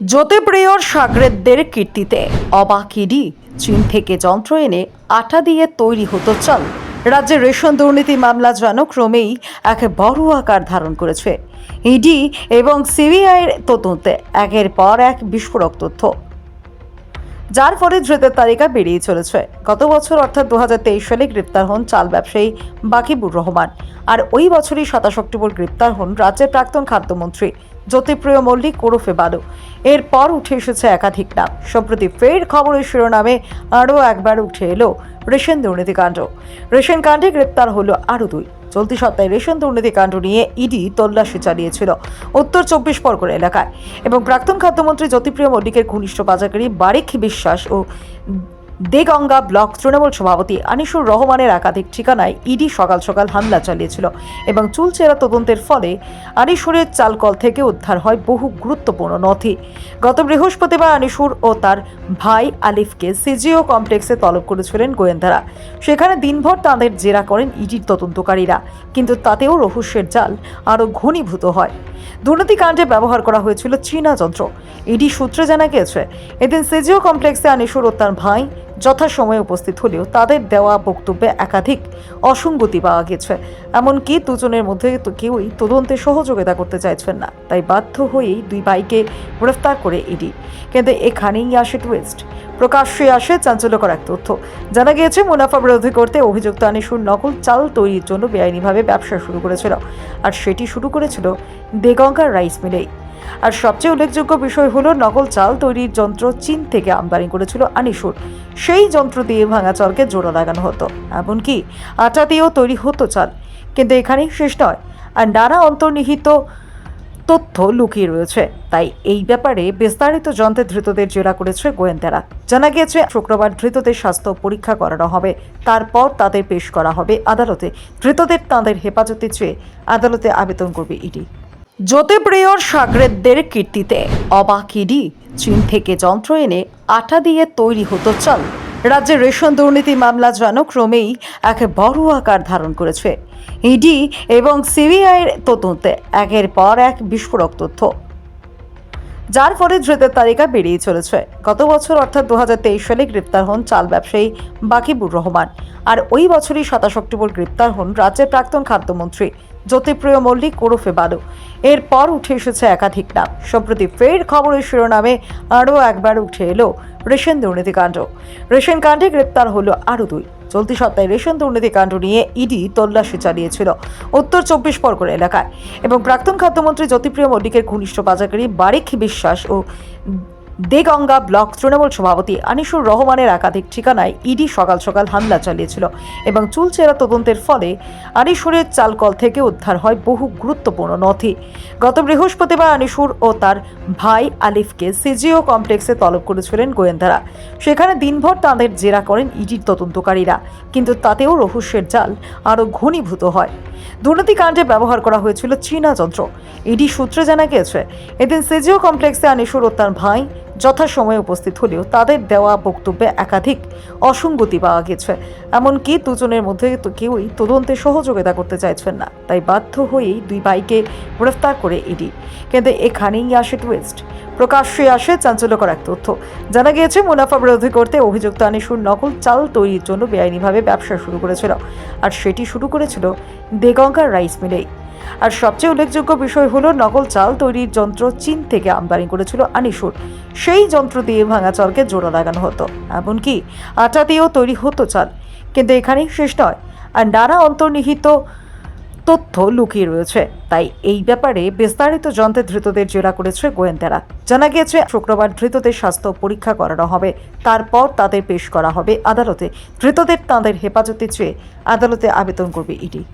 জ্যোতিপ্রিয়র সাগরেদদের কীর্তিতে। অবাক ইডি চীন থেকে যন্ত্র এনে আটা দিয়ে তৈরি হতো চাল। রাজ্যের রেশন দুর্নীতি মামলা যেন ক্রমেই এক বড় আকার ধারণ করেছে। ইডি এবং সিবিআইয়ের তদন্তে একের পর এক বিস্ফোরক তথ্য। যার ফলে ধৃতের তালিকা বেরিয়ে চলেছে। গত বছর অর্থাৎ দু হাজার তেইশ সালে গ্রেপ্তার হন চাল ব্যবসায়ী বাকিবুর রহমান। আর ওই বছরই সাতাশ অক্টোবর গ্রেপ্তার হন রাজ্যের প্রাক্তন খাদ্যমন্ত্রী জ্যোতিপ্রিয় মল্লিক ওরফে বালু এরপর উঠে এসেছে একাধিক নাম। সম্প্রতি ফের খবরের শিরোনামে আরও একবার উঠে এলো রেশন দুর্নীতিকাণ্ড। রেশন কাণ্ডে গ্রেপ্তার হলো আরও দুই। চলতি সপ্তাহে রেশন দুর্নীতিকাণ্ড নিয়ে ইডি তল্লাশি চালিয়েছিল উত্তর চব্বিশ পরগনা এলাকায়। এবং প্রাক্তন খাদ্যমন্ত্রী জ্যোতিপ্রিয় মল্লিকের ঘনিষ্ঠ বাজারকারী বারিক বিশ্বাস ও দেগঙ্গা ব্লক তৃণমূল সভাপতি আনিসুর রহমানের একাধিক ঠিকানায় ইডি সকাল সকাল হামলা চালিয়েছিল এবং চুলচেরা তদন্তের ফলে আনিসুরের চালকল থেকে উদ্ধার হয় বহু গুরুত্বপূর্ণ নথি। গত বৃহস্পতিবার আনিসুর ও তার ভাই আলিফকে সিজিও কমপ্লেক্সে তলব করেছিলেন গোয়েন্দারা। সেখানে দিনভর তাঁদের জেরা করেন ইডির তদন্তকারীরা, কিন্তু তাতেও রহস্যের জাল আরও ঘনীভূত হয়। দুর্নীতিকাণ্ডে ব্যবহার করা হয়েছিল চীনা যন্ত্র। ইডি সূত্রে জানা গিয়েছে, এদিন সিজিও কমপ্লেক্সে আনিসুর ও তার ভাই যথাসময়ে উপস্থিত হলেও তাদের দেওয়া বক্তব্যে একাধিক অসঙ্গতি পাওয়া গেছে। এমনকি দুজনের মধ্যে কেউই তদন্তে সহযোগিতা করতে চাইছেন না। তাই বাধ্য হয়েই দুই ভাইকে গ্রেফতার করে ইডি। কিন্তু এখানেই আসে টুয়েস্ট প্রকাশ্যে আসে চাঞ্চল্যকর এক তথ্য। জানা গিয়েছে, মুনাফা বিরোধী করতে অভিযুক্ত আনিসুর নকল চাল তৈরির জন্য বেআইনিভাবে ব্যবসা শুরু করেছিল। আর সেটি শুরু করেছিল দেগঙ্গা রাইস মিলেই। আর সবচেয়ে উল্লেখযোগ্য বিষয় হলো, নকল চাল তৈরির যন্ত্র চীন থেকে আমদানি করেছিল আনিসুর। সেই যন্ত্র দিয়ে ভাঙা চালকে জোড়া লাগানো হতো। এমনকি আটা দিয়েও তৈরি হতো চাল। কিন্তু এখানেই শেষ নয়, আর নানা অন্তর্নিহিত তথ্য লুকিয়ে রয়েছে। তাই এই ব্যাপারে বিস্তারিত যন্ত্রে ধৃতদের জেরা করেছে গোয়েন্দারা। জানা গিয়েছে, শুক্রবার ধৃতদের স্বাস্থ্য পরীক্ষা করানো হবে। তারপর তাদের পেশ করা হবে আদালতে। ধৃতদের তাঁদের হেফাজতে চেয়ে আদালতে আবেদন করবে ইডি। জ্যোতিপ্রিয়র সাগরেদদের কীর্তিতে। অবাক ইডি চীন থেকে যন্ত্র এনে আটা দিয়ে তৈরি হতো চাল। রাজ্যের রেশন দুর্নীতি মামলা যেন ক্রমেই এক বড় আকার ধারণ করেছে। ইডি এবং সিবিআইয়ের তদন্তে একের পর এক বিস্ফোরক তথ্য। যার ফলে ধৃতের তালিকা বেরিয়ে চলেছে। গত বছর অর্থাৎ দু হাজার তেইশ সালে গ্রেপ্তার হন চাল ব্যবসায়ী বাকিবুর রহমান। আর ওই বছরই সাতাশ অক্টোবর গ্রেপ্তার হন রাজ্যের প্রাক্তন খাদ্যমন্ত্রী জ্যোতিপ্রিয় মল্লিক ওরফে বালু এরপর উঠে এসেছে একাধিক নাম। সম্প্রতি ফের খবরের শিরোনামে আরও একবার উঠে এলো রেশন দুর্নীতিকাণ্ড। রেশন কাণ্ডে গ্রেপ্তার হলো আরও দুই। চলতি সপ্তাহে রেশন দুর্নীতিকাণ্ড নিয়ে ইডি তল্লাশি চালিয়েছিল উত্তর চব্বিশ পরগনা এলাকায়। এবং প্রাক্তন খাদ্যমন্ত্রী জ্যোতিপ্রিয় মল্লিকের ঘনিষ্ঠ বাজারকারী বারিক বিশ্বাস ও দেগঙ্গা ব্লক তৃণমূল সভাপতি আনিসুর রহমানের একাধিক ঠিকানায় ইডি সকাল সকাল হামলা চালিয়েছিল এবং চুলচেরা তদন্তের ফলে আনিসুরের চালকল থেকে উদ্ধার হয় বহু গুরুত্বপূর্ণ নথি। গত বৃহস্পতিবার আনিসুর ও তার ভাই আলিফকে সিজিও কমপ্লেক্সে তলব করেছিলেন গোয়েন্দারা। সেখানে দিনভর তাঁদের জেরা করেন ইডির তদন্তকারীরা, কিন্তু তাতেও রহস্যের জাল আরও ঘনীভূত হয়। দুর্নীতিকাণ্ডে ব্যবহার করা হয়েছিল চীনা যন্ত্র। ইডি সূত্রে জানা গিয়েছে, এদিন সিজিও কমপ্লেক্সে আনিসুর ও তার ভাই যথাসময়ে উপস্থিত হলেও তাদের দেওয়া বক্তব্যে একাধিক অসঙ্গতি পাওয়া গেছে। এমনকি দুজনের মধ্যে কেউই তদন্তে সহযোগিতা করতে চাইছেন না। তাই বাধ্য হয়েই দুই ভাইকে গ্রেফতার করে ইডি। কিন্তু এখানেই আসে টুইস্ট। প্রকাশ্যে আসে চাঞ্চল্যকর এক তথ্য। জানা গিয়েছে, মুনাফা বিরোধী করতে অভিযুক্ত আনিসুর নকল চাল তৈরির জন্য বেআইনিভাবে ব্যবসা শুরু করেছিল। আর সেটি শুরু করেছিল দেগঙ্গার রাইস মিলেই আর সবচেয়ে উল্লেখযোগ্য বিষয় হলো, নকল চাল তৈরির যন্ত্র চীন থেকে আমদানি করেছিল আনিসুর। সেই যন্ত্র দিয়ে ভাঙা চালকে জোড়া লাগানো হতো। এমনকি আটা দিয়েও তৈরি হতো চাল। কিন্তু এখানেই শেষ নয়। আর নানা অন্তর্নিহিত তথ্য লুকিয়ে রয়েছে। তাই এই ব্যাপারে বিস্তারিত যন্ত্রে ধৃতদের জেরা করেছে গোয়েন্দারা। জানা গিয়েছে, শুক্রবার ধৃতদের স্বাস্থ্য পরীক্ষা করানো হবে। তারপর তাদের পেশ করা হবে আদালতে। ধৃতদের তাঁদের হেফাজতে চেয়ে আদালতে আবেদন করবে ইডি।